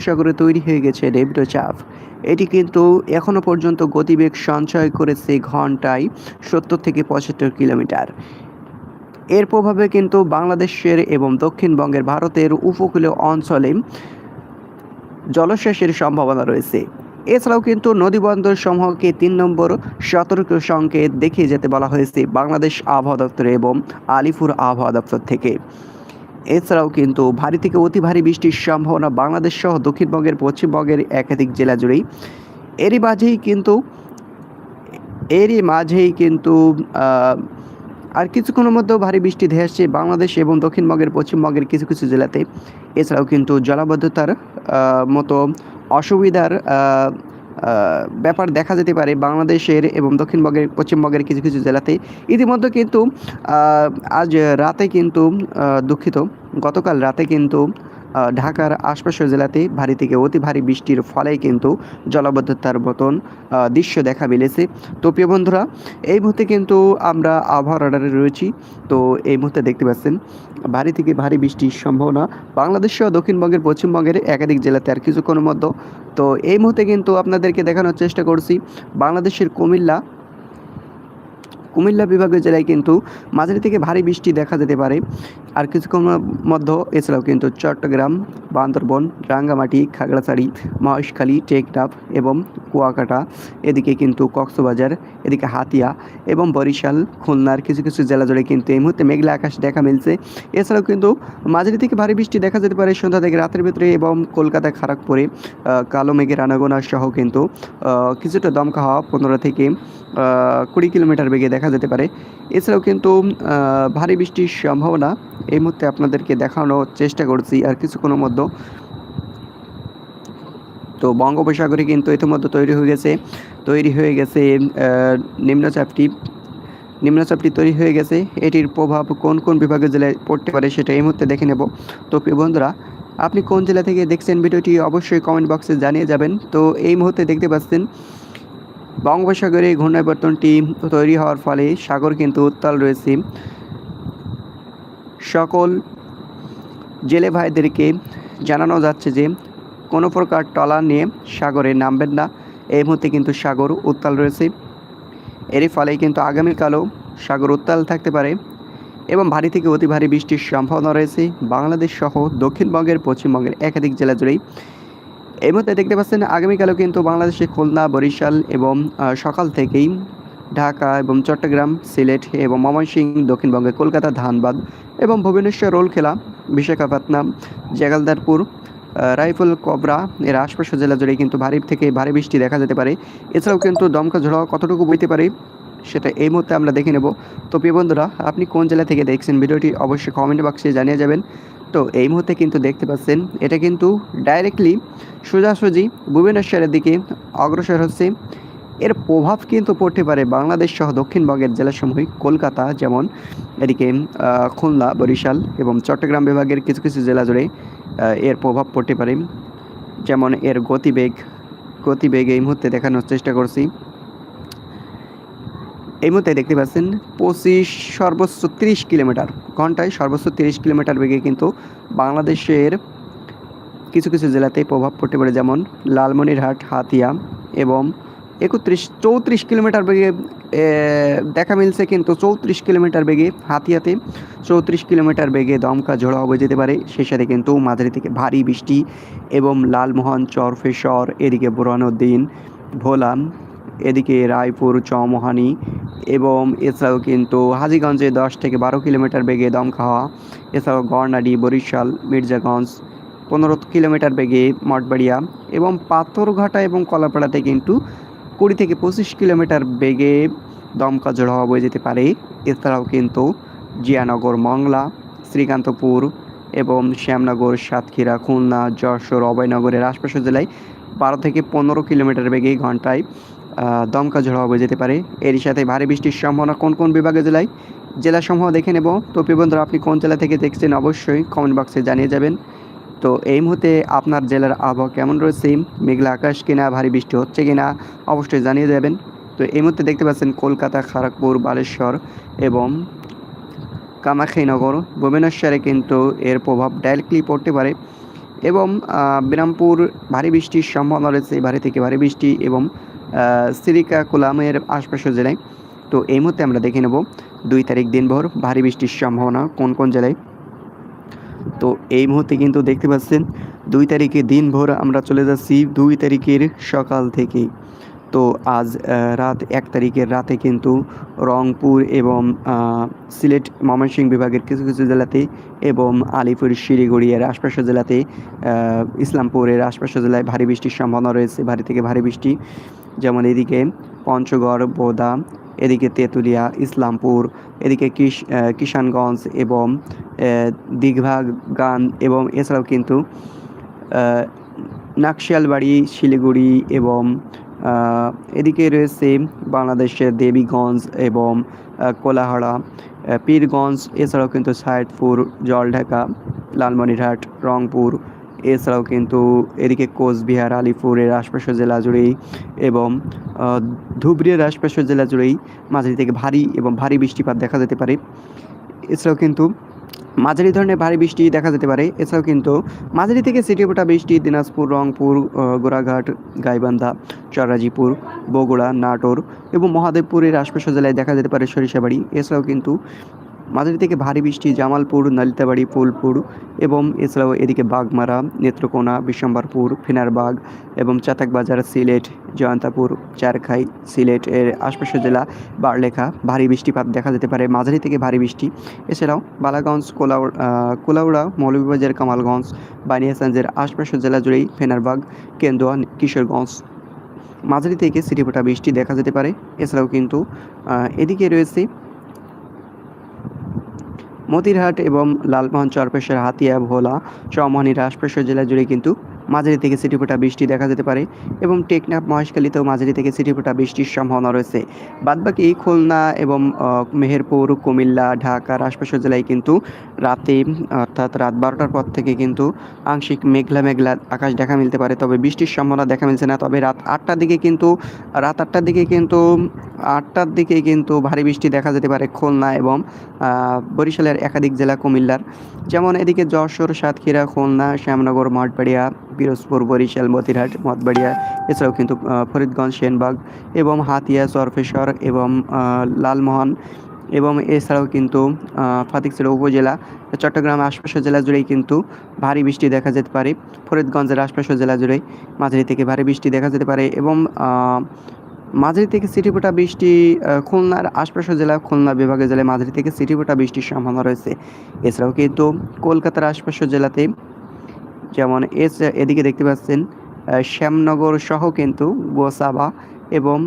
সাগরে তৈরি হয়ে গেছে নিম্নচাপ এটি কিন্তু এখনও পর্যন্ত গতিবেগ সঞ্চয় করেছে ঘন্টায় সত্তর থেকে পঁচাত্তর কিলোমিটার। এর প্রভাবে কিন্তু বাংলাদেশের এবং দক্ষিণবঙ্গের ভারতের উপকূলীয় অঞ্চলে জলশেষের সম্ভাবনা রয়েছে। এছাড়াও কিন্তু নদীবন্দর সমূহকে তিন নম্বর সতর্ক সংকেত দেখিয়ে যেতে বলা হয়েছে বাংলাদেশ আবহাওয়া দপ্তর এবং আলিপুর আবহাওয়া দপ্তর থেকে। এছাড়াও কিন্তু ভারী থেকে অতি ভারী বৃষ্টির সম্ভাবনা বাংলাদেশ সহ দক্ষিণবঙ্গের, পশ্চিমবঙ্গের একাধিক জেলা জুড়েই। এরই মাঝেই কিন্তু, এরই মাঝেই কিন্তু আর কিছুক্ষণের মধ্যেও ভারী বৃষ্টি ধেয়ে আসছে বাংলাদেশ এবং দক্ষিণবঙ্গের, পশ্চিমবঙ্গের কিছু কিছু জেলাতে। এছাড়াও কিন্তু জলাবদ্ধতার মতো অসুবিধার ব্যাপার দেখা যেতে পারে বাংলাদেশের এবং দক্ষিণবঙ্গের, পশ্চিমবঙ্গের কিছু কিছু জেলাতে। ইতিমধ্যে কিন্তু আজ রাতে কিন্তু দুঃখিত, গতকাল রাতে কিন্তু ঢাকার আশপাশের জেলাতে ভারী থেকে অতি ভারী বৃষ্টির ফলেই কিন্তু জলাবদ্ধতার মতন দৃশ্য দেখা মিলেছে। তো প্রিয় বন্ধুরা, এই মুহূর্তে কিন্তু আমরা আবহাওয়া রাডারে রয়েছি। তো এই মুহূর্তে দেখতে পাচ্ছেন, ভারী থেকে ভারী বৃষ্টির সম্ভাবনা বাংলাদেশ সহ দক্ষিণবঙ্গের, পশ্চিমবঙ্গের একাধিক জেলাতে আর কিছুক্ষণের মধ্যে। তো এই মুহূর্তে কিন্তু আপনাদেরকে দেখানোর চেষ্টা করছি, বাংলাদেশের কুমিল্লা কুমিল্লা বিভাগীয় জেলায় কিন্তু মাঝারি থেকে ভারী বৃষ্টি দেখা যেতে পারে। আর কিছুক্ষণের মধ্যে এছাড়াও কিন্তু চট্টগ্রাম বান্দরবন রাঙ্গামাটি খাগড়াছড়ি মহেশখালী টেকনাফ এবং কুয়াকাটা এদিকে কিন্তু কক্সবাজার এদিকে হাতিয়া এবং বরিশাল খুলনার কিছু কিছু জেলা জুড়ে কিন্তু এই মুহূর্তে মেঘলা আকাশ দেখা মিলছে। এছাড়াও কিন্তু মাঝারি থেকে ভারী বৃষ্টি দেখা যেতে পারে সন্ধ্যা থেকে রাতের ভিতরে এবং কলকাতা আহ, কালো মেঘের আনাগোনা সহ কিন্তু কিছুটা দমকা হওয়া পনেরো থেকে কুড়ি কিলোমিটার বেগে দেখা যেতে পারে। এছাড়াও কিন্তু ভারী বৃষ্টির সম্ভাবনা এই মুহূর্তে আপনাদেরকে দেখানোর চেষ্টা করছি আর কিছুক্ষণের মধ্যে। তো বঙ্গোপসাগরে কিন্তু ইতিমধ্যে তৈরি হয়ে গেছে, তৈরি হয়ে গেছে নিম্নচাপটি নিম্নচাপটি তৈরি হয়ে গেছে। এটির প্রভাব কোন কোন বিভাগের জেলায় পড়তে পারে সেটা এই মুহূর্তে দেখে নেব। তো বন্ধুরা, আপনি কোন জেলা থেকে দেখছেন ভিডিওটি অবশ্যই কমেন্ট বক্সে জানিয়ে যাবেন। তো এই মুহূর্তে দেখতে পাচ্ছেন বঙ্গোপসাগরে ঘূর্ণাবর্তনটি তৈরি হওয়ার ফলে সাগর কিন্তু উত্তাল রয়েছে। সকল জেলে ভাইদেরকে জানানো যাচ্ছে যে, কোনো প্রকার টলার নিয়ে সাগরে নামবেন না। এই মুহূর্তে কিন্তু সাগর উত্তাল রয়েছে। এরই ফলে কিন্তু আগামীকালও সাগর উত্তাল থাকতে পারে এবং ভারী থেকে অতি ভারী বৃষ্টির সম্ভাবনা রয়েছে। বাংলাদেশ সহ দক্ষিণবঙ্গের, পশ্চিমবঙ্গের একাধিক জেলা জুড়েই এই মুহূর্তে দেখতে পাচ্ছেন আগামীকালও কিন্তু বাংলাদেশে খুলনা বরিশাল এবং সকাল থেকেই ঢাকা এবং চট্টগ্রাম সিলেট এবং ময়মনসিংহ দক্ষিণবঙ্গে কলকাতা ধানবাদ এবং ভুবনেশ্বর রোলখেলা বিশাখাপত্তনম জেগালদারপুর আহ, রাইফল কবরা এর আশপাশের জেলা জুড়ে কিন্তু ভারী থেকে ভারী বৃষ্টি দেখা যেতে পারে। এছাড়াও কিন্তু দমকা ঝোড়া কতটুকু বইতে পারে সেটা এই মুহূর্তে আমরা দেখে নেব। তো প্রিয় বন্ধুরা আপনি কোন জেলা থেকে দেখছেন? ভিডিওটি অবশ্যই কমেন্ট বক্সে জানিয়ে যাবেন। তো এই মুহূর্তে কিন্তু দেখতে পাচ্ছেন, এটা কিন্তু ডাইরেক্টলি সোজাসুজি ভুবনেশ্বরের দিকে অগ্রসর হচ্ছে। এর প্রভাব কিন্তু পড়তে পারে বাংলাদেশ সহ দক্ষিণবঙ্গের জেলাসমূহে। কলকাতা যেমন, এদিকে খুলনা, বরিশাল এবং চট্টগ্রাম বিভাগের কিছু কিছু জেলা জুড়ে এর প্রভাব পড়তে পারে। যেমন এর গতিবেগ গতিবেগ এই মুহূর্তে দেখানোর চেষ্টা করছি। এই মুহূর্তে দেখতে পাচ্ছেন পঁচিশ, সর্বোচ্চ তিরিশ কিলোমিটার ঘন্টায় সর্বোচ্চ তিরিশ কিলোমিটার বেগে কিন্তু বাংলাদেশের কিছু কিছু জেলাতে প্রভাব পড়তে পারে, যেমন লালমনিরহাট, হাতিয়া এবং একত্রিশ, চৌত্রিশ কিলোমিটার বেগে দেখা মিলছে কিন্তু চৌত্রিশ কিলোমিটার বেগে হাতিয়াতে, চৌত্রিশ কিলোমিটার বেগে দমকা ঝোড়া হয়ে যেতে পারে। সেই সাথে কিন্তু মাঝারি থেকে ভারী বৃষ্টি এবং লালমোহন, চরফেশ্বর, এদিকে বুরহানুদ্দিন ভোলা এদিকে রায়পুর, চৌমোহানি এবং এছাড়াও কিন্তু হাজীগঞ্জে দশ থেকে বারো কিলোমিটার বেগে দমকা হওয়া এছাড়াও গড়নাডি, বরিশাল, মির্জাগঞ্জ পনেরো কিলোমিটার বেগে মঠবাড়িয়া এবং পাথরঘাটা এবং কলাপাড়াতে কিন্তু কুড়ি থেকে পঁচিশ কিলোমিটার বেগে দমকা হওয়া বয়ে যেতে পারে। এছাড়াও কিন্তু জিয়ানগর, মংলা, শ্রীকান্তপুর এবং শ্যামনগর, সাতক্ষীরা, খুলনা, যশোর, অভয়নগরের আশপাশের জেলায় বারো থেকে পনেরো কিলোমিটার বেগে ঘন্টায় দমকা ঝোড়ো বয়ে যেতে পারে। এরই সাথে ভারী বৃষ্টির সম্ভাবনা কোন কোন বিভাগের জেলায়? জেলাসমূহ দেখে নেব। তো বন্ধুরা, আপনি কোন জেলা থেকে দেখছেন অবশ্যই কমেন্ট বক্সে জানিয়ে যাবেন। তো এই মুহূর্তে আপনার জেলার আবহাওয়া কেমন রয়েছে? মেঘলা আকাশ কিনা, ভারী বৃষ্টি হচ্ছে কিনা, অবশ্যই জানিয়ে দেবেন তো এই মুহূর্তে দেখতে পাচ্ছেন কলকাতা খড়গপুর বালেশ্বর এবং কামাখ্যানগর ভুবনেশ্বরে কিন্তু এর প্রভাব ডাইরেক্টলি পড়তে পারে এবং বিরামপুর ভারী বৃষ্টির সম্ভাবনা রয়েছে, ভারী থেকে ভারী বৃষ্টি এবং শ্রীকাকুলামের আশপাশের জেলায়। তো এই মুহূর্তে আমরা দেখে নেব দুই তারিখ দিনভর ভারী বৃষ্টির সম্ভাবনা কোন কোন জেলায়। তো এই মুহূর্তে কিন্তু দেখতে পাচ্ছেন, দুই তারিখে দিনভর আমরা চলে যাচ্ছি দুই তারিখের সকাল থেকে তো আজ রাত এক তারিখের রাতে কিন্তু রংপুর এবং সিলেট ময়মনসিংহ বিভাগের কিছু কিছু জেলাতে এবং আলিপুর শিলিগুড়ি এর আশপাশের জেলাতে ইসলামপুরের আশপাশের জেলায় ভারী বৃষ্টির সম্ভাবনা রয়েছে, ভারী থেকে ভারী বৃষ্টি। যেমন এদিকে পঞ্চগড়, বোদা, এদিকে তেঁতুলিয়া, ইসলামপুর, এদিকে কিশ কিষানগঞ্জ এবং দীঘা, গান এবং এছাড়াও কিন্তু নাকশিয়ালবাড়ি শিলিগুড়ি এবং এদিকে রয়েছে বাংলাদেশের দেবীগঞ্জ এবং কোলাহাড়া পীরগঞ্জ, এছাড়াও কিন্তু সাইদপুর, জলঢাকা, লালমনিরহাট, রংপুর, এছাড়াও কিন্তু এদিকে কোচবিহার, আলিপুরের আশপাশের জেলা জুড়েই এবং ধুবড়ির আশপাশের জেলা জুড়েই মাঝারি থেকে ভারী এবং ভারী বৃষ্টিপাত দেখা যেতে পারে। এছাড়াও কিন্তু মাঝারি ধরনের ভারী বৃষ্টি দেখা যেতে পারে। এছাড়াও কিন্তু মাঝারি থেকে সিটিপোটা বৃষ্টি, দিনাজপুর, রংপুর গোড়াঘাট, গাইবান্ধা চরাজিপুর বগুড়া, নাটোর এবং মহাদেবপুরের আশপাশের জেলায় দেখা যেতে পারে সরিষাবাড়ি। এছাড়াও কিন্তু মাঝারি থেকে ভারী বৃষ্টি, জামালপুর, নালিতাবাড়ি, ফুলপুর এবং এছাড়াও এদিকে বাগমারা, নেত্রকোনা বিশ্বম্বরপুর ফিনারবাগ এবং চাতাকবাজার সিলেট, জয়ন্তাপুর, চারখাই, সিলেট এর আশপাশের জেলা বারলেখা ভারী বৃষ্টিপাত দেখা যেতে পারে, মাঝারি থেকে ভারী বৃষ্টি। এছাড়াও বালাগঞ্জ, কোলাউ কোলাউড়া, মৌলভীবাজার, কামালগঞ্জ বানিয়াসাঞ্জের আশপাশের জেলা জুড়েই ফেনারবাগ, কেন্দুয়া, কিশোরগঞ্জ। মাঝারি থেকে সিটিপোটা বৃষ্টি দেখা যেতে পারে, এছাড়াও কিন্তু এদিকে রয়েছে মতিরহাট এবং লালমোহন চরপেশের হাতিয়া ভোলা চৌমহানির আশপাশের জেলা জুড়ে কিন্তু মাঝারি থেকে সিটিফোটা বৃষ্টি দেখা যেতে পারে এবং টেকনাফ মহেশখালীতেও মাঝারি থেকে সিটিফোটা বৃষ্টির সম্ভাবনা রয়েছে। বাদবাকি খুলনা এবং মেহেরপুর, কুমিল্লা ঢাকার আশপাশের জেলায় কিন্তু রাতে, অর্থাৎ রাত বারোটার পর থেকে কিন্তু আংশিক মেঘলা মেঘলা আকাশ দেখা মিলতে পারে। তবে বৃষ্টির সম্ভাবনা দেখা মিলছে না। তবে রাত আটটার দিকে কিন্তু, রাত আটটার দিকে কিন্তু, আটটার দিকে কিন্তু ভারী বৃষ্টি দেখা যেতে পারে খুলনা এবং বরিশালের একাধিক জেলা কুমিল্লার। যেমন এদিকে যশোর, সাতক্ষীরা, খুলনা, শ্যামনগর, মঠবাড়িয়া পিরোজপুর, বরিশাল, মতিরহাট মতবাড়িয়া এছাড়াও কিন্তু ফরিদগঞ্জ, সেনবাগ এবং হাতিয়া, সরফেশ্বর এবং লালমোহন এবং এছাড়াও কিন্তু ফাতিকছড়া উপজেলা, চট্টগ্রাম আশপাশের জেলা জুড়েই কিন্তু ভারী বৃষ্টি দেখা যেতে পারে। ফরিদগঞ্জের আশপাশের জেলা জুড়েই মাঝারি থেকে ভারী বৃষ্টি দেখা যেতে পারে এবং মাঝারি থেকে সিটিপোটা বৃষ্টি খুলনার আশপাশের জেলা, খুলনা বিভাগের জেলায় মাঝারি থেকে সিটিপোটা বৃষ্টির সম্ভাবনা রয়েছে। এছাড়াও কিন্তু কলকাতার আশপাশের জেলাতে যেমন এস, এদিকে দেখতে পাচ্ছেন শ্যামনগর সহ কিন্তু গোসাবা এবং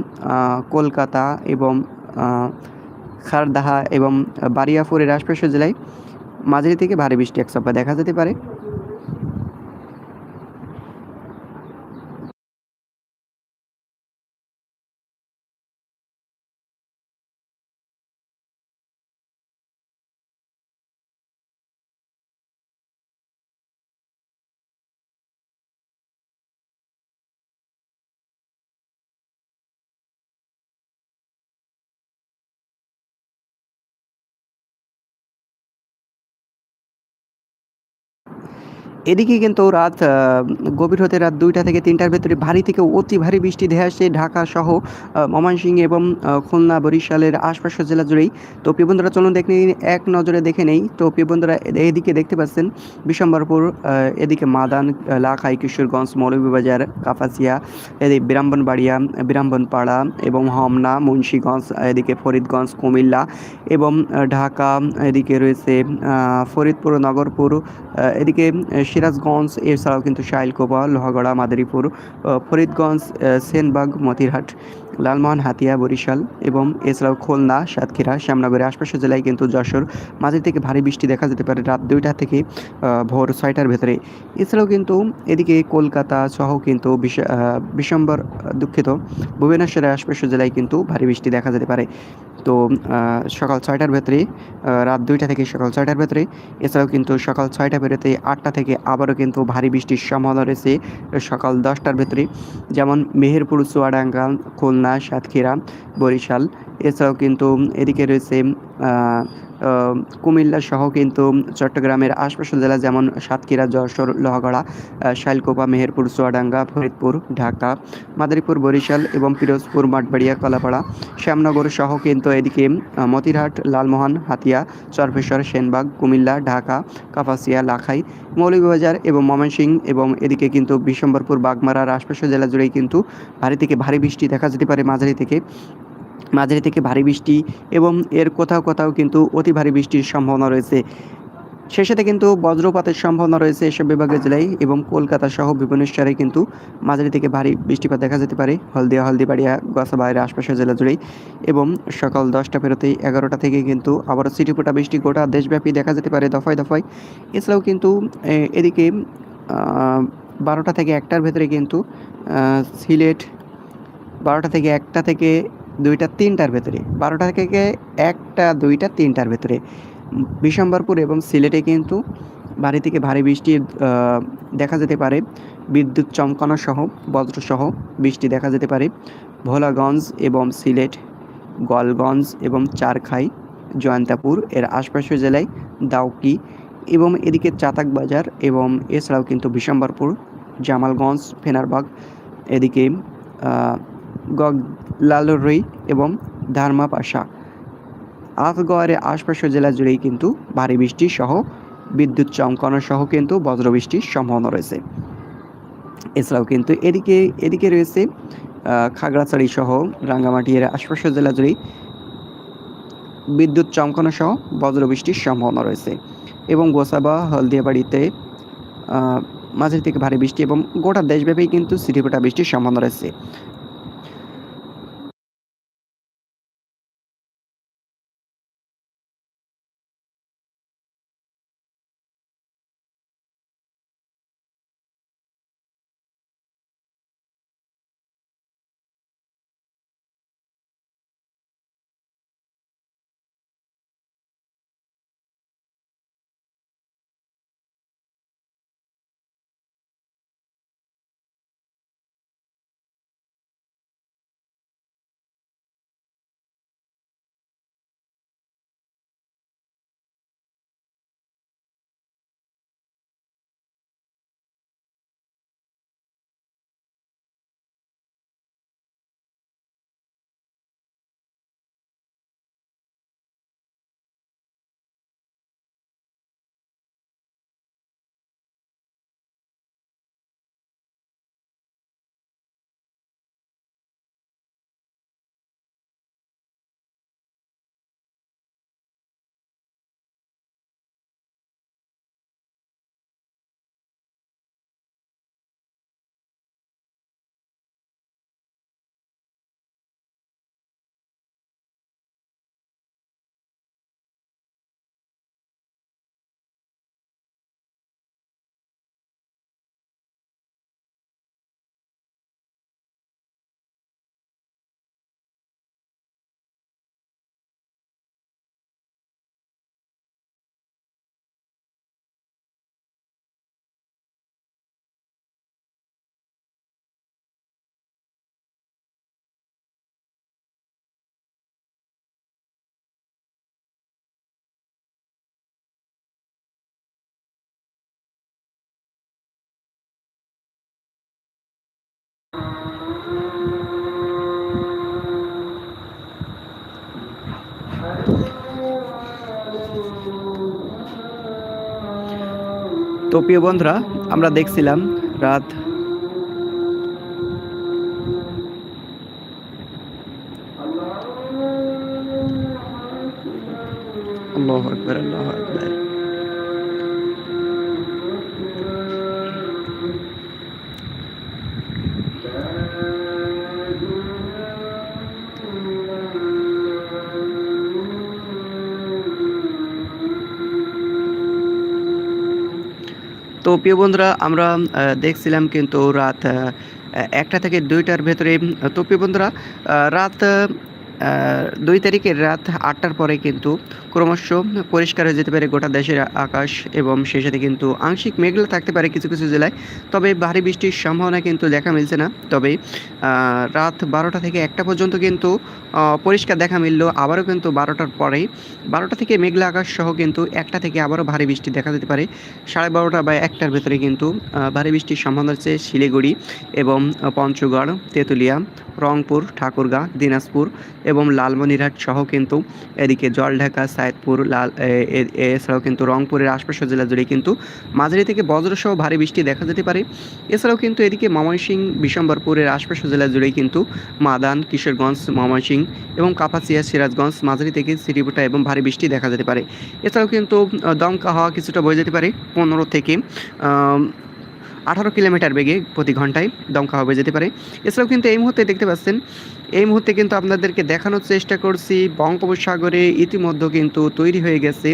কলকাতা এবং খারদাহা এবং বারিয়াপুরের আশপাশের জেলায় মাঝারি থেকে ভারী বৃষ্টি এক সপ্তাহ দেখা যেতে পারে। এদিকে কিন্তু রাত গভীর হতে রাত দুইটা থেকে তিনটার ভেতরে ভারী থেকে অতি ভারী বৃষ্টি ধেয়ে আসছে ঢাকা সহ ময়মনসিংহ এবং খুলনা, বরিশালের আশপাশের জেলা জুড়েই। তো প্রিয় চলুন দেখে নিন এক নজরে দেখে নেই। তো প্রিয় এদিকে দেখতে পাচ্ছেন বিশম্বরপুর এদিকে মাদান, লাখাই, কিশোরগঞ্জ, মৌলভীবাজার কাফাসিয়া এদিকে বিরাম্বনবাড়িয়া বিরাম্বনপাড়া এবং হমনা, মুন্সীগঞ্জ, এদিকে ফরিদগঞ্জ, কুমিল্লা এবং ঢাকা, এদিকে রয়েছে ফরিদপুর, নগরপুর এদিকে সিরাজগঞ্জ এছাড়াও কিন্তু শাইলকোপা লোহাগড়া, মাদারীপুর ফরিদগঞ্জ সেনবাগ, মতিরহাট, লালমোহন, হাতিয়া, বরিশাল এবং এছাড়াও খুলনা, সাতক্ষীরা, শ্যামনগরের আশপাশের জেলায় কিন্তু যশোর মাঝে থেকে ভারী বৃষ্টি দেখা যেতে পারে রাত দুইটা থেকে ভোর ছয়টার ভেতরে। এছাড়াও কিন্তু এদিকে কলকাতা সহ কিন্তু বিশম্বর দুঃখিত, ভুবনেশ্বরের আশপাশের জেলায় কিন্তু ভারী বৃষ্টি দেখা যেতে পারে। তো সকাল ছয়টার ভেতরে রাত দুইটা থেকে সকাল ছয়টার ভেতরে এছাড়াও কিন্তু সকাল ছয়টা বেরোতে আটটা থেকে আবারও কিন্তু ভারী বৃষ্টির সম্ভাবনা রয়েছে সকাল দশটার ভেতরে যেমন মেহেরপুর, চুয়াডাঙ্গা, খুলনা, সাতক্ষীরা, বরিশাল। এছাড়াও কিন্তু এদিকে রয়েছে কুমিল্লা সহ কিন্তু চট্টগ্রামের আশপাশের জেলা যেমন সাতক্ষীরা, যশোর, লোহাগড়া শাইলকোপা, মেহেরপুর, চুয়াডাঙ্গা, ফরিদপুর, ঢাকা, মাদারীপুর, বরিশাল এবং পিরোজপুর, মাঠবাড়িয়া, কলাপাড়া, শ্যামনগর সহ কিন্তু এদিকে মতিরহাট, লালমোহন, হাতিয়া, চরফেশ্বর, সেনবাগ, কুমিল্লা, ঢাকা, কাপাসিয়া, লাখাই, মৌলভীবাজার এবং ময়মনসিংহ এবং এদিকে কিন্তু বিশম্বরপুর বাগমারার আশপাশের জেলা জুড়েই কিন্তু ভারী থেকে ভারী বৃষ্টি দেখা যেতে পারে মাঝারি থেকে। মাঝারি থেকে ভারী বৃষ্টি এবং এর কোথাও কোথাও কিন্তু অতি ভারী বৃষ্টির সম্ভাবনা রয়েছে। সেই সাথে কিন্তু বজ্রপাতের সম্ভাবনা রয়েছে এসব বিভাগের জেলায় এবং কলকাতা সহ বিভিন্ন শহরে কিন্তু মাঝারি থেকে ভারী বৃষ্টিপাত দেখা যেতে পারে। হলদিয়া, হলদিবাড়িয়া বাইরের আশপাশের জেলা জুড়েই এবং সকাল দশটা ফেরতেই এগারোটা থেকে কিন্তু আবারও সিটিপোটা বৃষ্টি গোটা দেশব্যাপী দেখা যেতে পারে দফায় দফায়। এছাড়াও কিন্তু এদিকে বারোটা থেকে একটার ভেতরে কিন্তু সিলেট, বারোটা থেকে একটা থেকে দুইটা, তিনটার ভেতরে। বারোটা থেকে একটা, দুইটা, তিনটার ভেতরে। বিশম্বরপুর এবং সিলেটে কিন্তু ভারী থেকে ভারী বৃষ্টি দেখা যেতে পারে। বিদ্যুৎ চমকানো সহ বজ্রসহ বৃষ্টি দেখা যেতে পারে। ভোলাগঞ্জ এবং সিলেট গলগঞ্জ এবং চারখাই, জয়ন্তাপুর, এর আশপাশের জেলায় দাউকি এবং এদিকে চাতাক বাজার এবং এছাড়াও কিন্তু বিশম্বরপুর, জামালগঞ্জ, ফেনারবাগ, এদিকে গগলালরই এবং ধারমাপাশা আফগড়ের আশপাশের জেলা জুড়েই কিন্তু ভারী বৃষ্টি সহ বিদ্যুৎ চমকানো সহ কিন্তু বজ্রবৃষ্টির সম্ভাবনা রয়েছে। এছাড়াও কিন্তু এদিকে এদিকে রয়েছে খাগড়াছড়ি সহ রাঙ্গামাটির আশপাশের জেলা জুড়েই বিদ্যুৎ চমকানো সহ বজ্রবৃষ্টির সম্ভাবনা রয়েছে এবং গোসাবা, হলদিয়াবাড়িতে মাঝারি থেকে ভারী বৃষ্টি এবং গোটা দেশব্যাপী কিন্তু সিটিপোটা বৃষ্টির সম্ভাবনা রয়েছে। তো প্রিয় বন্ধুরা আমরা দেখছিলাম রাত আল্লাহ আকবর আল্লাহ তো প্রিয় বন্ধুরা, আমরা দেখছিলাম কিন্তু রাত একটা থেকে দুইটার ভেতরে তো প্রিয় বন্ধুরা রাত দুই তারিখের রাত আটটার পরে কিন্তু ক্রমশ পরিষ্কার হয়ে যেতে পারে গোটা দেশের আকাশ এবং সেই সাথে কিন্তু আংশিক মেঘলা থাকতে পারে কিছু কিছু জেলায়। তবে ভারী বৃষ্টির সম্ভাবনা কিন্তু দেখা মিলছে না। তবে রাত বারোটা থেকে একটা পর্যন্ত কিন্তু পরিষ্কার দেখা মিললো। আবারও কিন্তু বারোটার পরেই বারোটা থেকে মেঘলা আকাশ সহ কিন্তু একটা থেকে আবারও ভারী বৃষ্টি দেখা যেতে পারে। সাড়ে বারোটা বা একটার ভেতরে কিন্তু ভারী বৃষ্টির সম্ভাবনা হচ্ছে শিলিগুড়ি এবং পঞ্চগড়, তেঁতুলিয়া, রংপুর, ঠাকুরগাঁ, দিনাজপুর এবং লালমনিরহাট সহ কিন্তু এদিকে জলঢাকা, সাইদপুর, লাল এছাড়াও কিন্তু রংপুরের আশপাশের জেলা জুড়ে কিন্তু মাঝারি থেকে বজ্রসহ ভারী বৃষ্টি দেখা যেতে পারে। এছাড়াও কিন্তু এদিকে ময়মনসিংহ বিশম্বরপুরের আশপাশের জেলা জুড়ে কিন্তু মাদান, কিশোরগঞ্জ ময়মনসিংহ এবং কাপাসিয়া, সিরাজগঞ্জ মাঝারি থেকে সিটিপুটা এবং ভারী বৃষ্টি দেখা যেতে পারে। এছাড়াও কিন্তু দমকা হাওয়া কিছুটা বয়ে যেতে পারে। পনেরো থেকে আঠারো কিলোমিটার বেগে প্রতি ঘন্টায় দমকা হবে যেতে পারে। এছাড়াও কিন্তু এই মুহূর্তে দেখতে পাচ্ছেন, এই মুহূর্তে কিন্তু আপনাদেরকে দেখানোর চেষ্টা করছি, বঙ্গোপসাগরে ইতিমধ্যে কিন্তু তৈরি হয়ে গেছে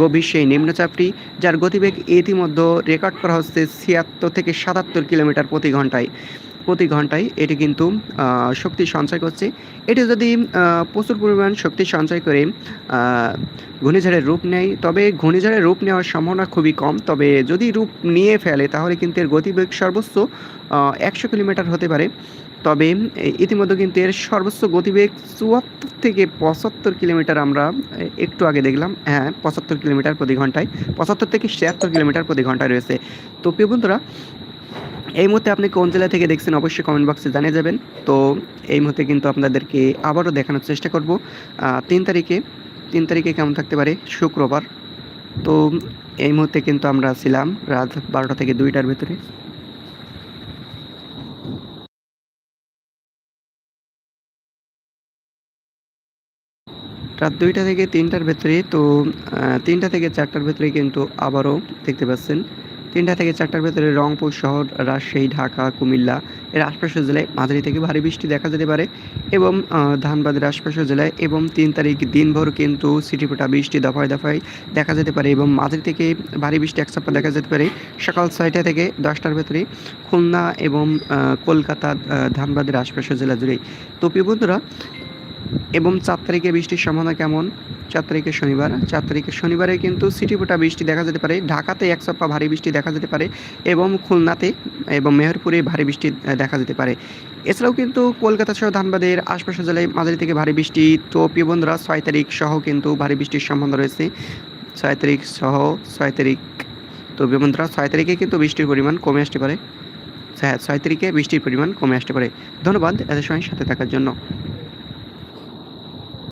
গভীর সেই নিম্নচাপটি, যার গতিবেগ ইতিমধ্যে রেকর্ড করা হচ্ছে ছিয়াত্তর থেকে সাতাত্তর কিলোমিটার প্রতি ঘন্টায়। প্রতি ঘন্টায় এটি কিন্তু শক্তি সঞ্চয় করছে। এটি যদি প্রচুর পরিমাণ শক্তি সঞ্চয় করে ঘূর্ণিঝড়ের রূপ নেয়, তবে ঘূর্ণিঝড়ের রূপ নেওয়ার সম্ভাবনা খুবই কম। তবে যদি রূপ নিয়ে ফেলে, তাহলে কিন্তু এর গতিবেগ সর্বোচ্চ একশো কিলোমিটার হতে পারে। তবে ইতিমধ্যে কিন্তু এর সর্বোচ্চ গতিবেগ চুয়াত্তর থেকে পঁচাত্তর কিলোমিটার আমরা একটু আগে দেখলাম। হ্যাঁ পঁচাত্তর কিলোমিটার প্রতি ঘন্টায়, পঁচাত্তর থেকে ছিয়াত্তর কিলোমিটার প্রতি ঘন্টায় রয়েছে। তো প্রিয় বন্ধুরা এই মুহূর্তে আপনি কোন জেলা থেকে দেখছেন অবশ্যই কমেন্ট বক্সে জানিয়ে যাবেন। তো এই মুহূর্তে কিন্তু আপনাদেরকে আবারও দেখানোর চেষ্টা করব। তিন তারিখে তিন তারিখে কেমন থাকতে পারে? শুক্রবার। তো এই মুহূর্তে কিন্তু আমরা ছিলাম রাত বারোটা থেকে দুইটার ভেতরে। রাত দুইটা থেকে তিনটার ভেতরে, তো তিনটা থেকে চারটার ভেতরে কিন্তু আবারও দেখতে পাচ্ছেন। তিনটা থেকে চারটার ভেতরে রংপুর শহর, রাজশাহী, ঢাকা, কুমিল্লা, এর আশপাশের জেলায় মাঝারি থেকে ভারী বৃষ্টি দেখা যেতে পারে এবং ধানবাদের আশপাশের জেলায় এবং তিন তারিখ দিনভর কিন্তু সিটিপোটা বৃষ্টি দফায় দফায় দেখা যেতে পারে এবং মাঝারি থেকে ভারী বৃষ্টি এক সপ্তাহ দেখা যেতে পারে। সকাল ছয়টা থেকে দশটার ভেতরে খুলনা এবং কলকাতা ধানবাদের আশপাশের জেলা জুড়ে। তো প্রিয় বন্ধুরা এবং চার তারিখে বৃষ্টির সম্ভাবনা কেমন? চার তারিখে শনিবার। চার তারিখে শনিবারে কিন্তু সিটিপোটা বৃষ্টি দেখা যেতে পারে। ঢাকাতে এক সপ্তাহ ভারী বৃষ্টি দেখা যেতে পারে এবং খুলনাতে এবং মেহেরপুরে ভারী বৃষ্টি দেখা যেতে পারে। এছাড়াও কিন্তু কলকাতা সহ ধানবাদের আশপাশের জেলায় মাঝারি থেকে ভারী বৃষ্টি। তো প্রিয় বন্ধুরা, ছয় তারিখ সহ কিন্তু ভারী বৃষ্টির সম্ভাবনা রয়েছে। ছয় তারিখ সহ ছয় তারিখ। তো বন্ধুরা, ছয় তারিখে কিন্তু বৃষ্টির পরিমাণ কমে আসতে পারে। হ্যাঁ ছয় তারিখে বৃষ্টির পরিমাণ কমে আসতে পারে। ধন্যবাদ এদের সময় সাথে থাকার জন্য।